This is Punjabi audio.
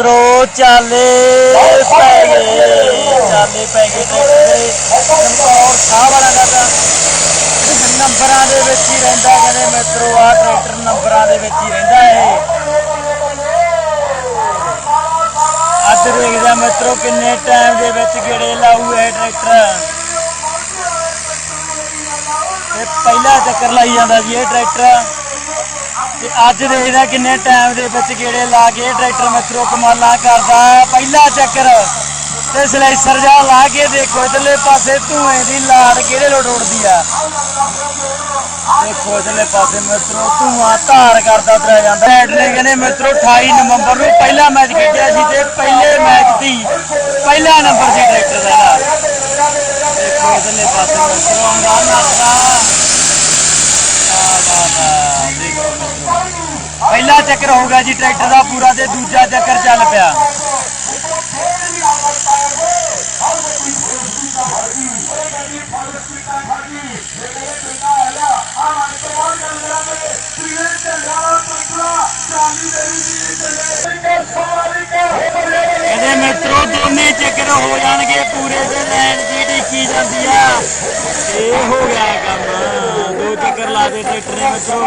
ਮਿੱਤਰੋ ਚਾਲੇ ਪੈ ਗਏ ਚਾਲੇ ਪੈ ਗਏ ਚਮਕੌਰ ਸਾਹ ਵਾਲਾ ਦਾ ਨੰਬਰਾਂ ਦੇ ਵਿੱਚ ਹੀ ਰਹਿੰਦਾ ਕਹਿੰਦੇ ਮਿੱਤਰੋ ਆ ਟਰੈਕਟਰ ਨੰਬਰਾਂ ਦੇ ਵਿੱਚ ਹੀ ਰਹਿੰਦਾ ਇਹ ਅੱਜ ਦੇਖਦੇ ਮਿੱਤਰੋ ਕਿੰਨੇ ਟਾਈਮ ਦੇ ਵਿੱਚ ਗੇੜੇ ਲਾਊ ਇਹ ਟਰੈਕਟਰ ਇਹ ਪਹਿਲਾ ਚੱਕਰ ਲਾਈ ਜਾਂਦਾ ਜੀ ਇਹ ਟਰੈਕਟਰ ਤੇ ਅੱਜ ਦੇਖਦਾ ਕਿੰਨੇ ਟਾਈਮ ਦੇ ਵਿੱਚ ਗੇੜੇ ਲਾ ਕੇ ਟਰੈਕਟਰ ਮਿੱਤਰੋ ਕਮਾਲਾਂ ਕਰਦਾ ਪਹਿਲਾ ਚੱਕਰ ਤੇ ਸਲੈਸਰ ਜਾ ਲਾ ਕੇ ਦੇਖੋ, ਇਧਰਲੇ ਪਾਸੇ ਧੂਏ ਦੀ ਲਾੜ ਕਿਹੜੇ ਲੋਟ ਉੱਡਦੀ ਆ? ਦੇਖੋ, ਇਧਰਲੇ ਪਾਸੇ ਮਿੱਤਰੋ, ਧੂਆਂ ਧਾਰ ਕਰਦਾ ਤੁਰਿਆ ਜਾਂਦਾ। ਹੈਡ ਨੇ ਕਹਿੰਦੇ ਮਿੱਤਰੋ 28 ਨਵੰਬਰ ਨੂੰ ਪਹਿਲਾ ਮੈਚ ਖੇਡਿਆ ਸੀ ਤੇ ਪਹਿਲੇ ਮੈਚ ਦੀ ਪਹਿਲਾ ਨੰਬਰ ਸੀ ਟਰੈਕਟਰ ਦਾ ਦੇਖੋ, ਇਧਰਲੇ ਪਾਸੇ ਮਿੱਤਰੋ, ਆਉਂਦਾ ਨਾਸਾ ਪਹਿਲਾ ਚੱਕਰ ਹੋ ਗਿਆ ਜੀ, ਟਰੈਕਟਰ ਦਾ ਪੂਰਾ ਤੇ ਦੂਜਾ ਚੱਕਰ ਚੱਲ ਪਿਆ। ਇਹਦੇ ਮਿੱਤਰੋ, ਦੋਨੇ ਚੱਕਰ ਹੋ ਜਾਣਗੇ, ਪੂਰੇ ਤੇ ਲੈਣ ਦੀ ਢੀਕੀ ਜਾਂਦੀ ਆ। ਇਹ ਹੋ ਗਿਆ ਕੰਮ। ਦੋ ਚੱਕਰ ਲਾ ਦੇ ਟਰੈਕਟਰ ਨੇ ਮਿੱਤਰੋ।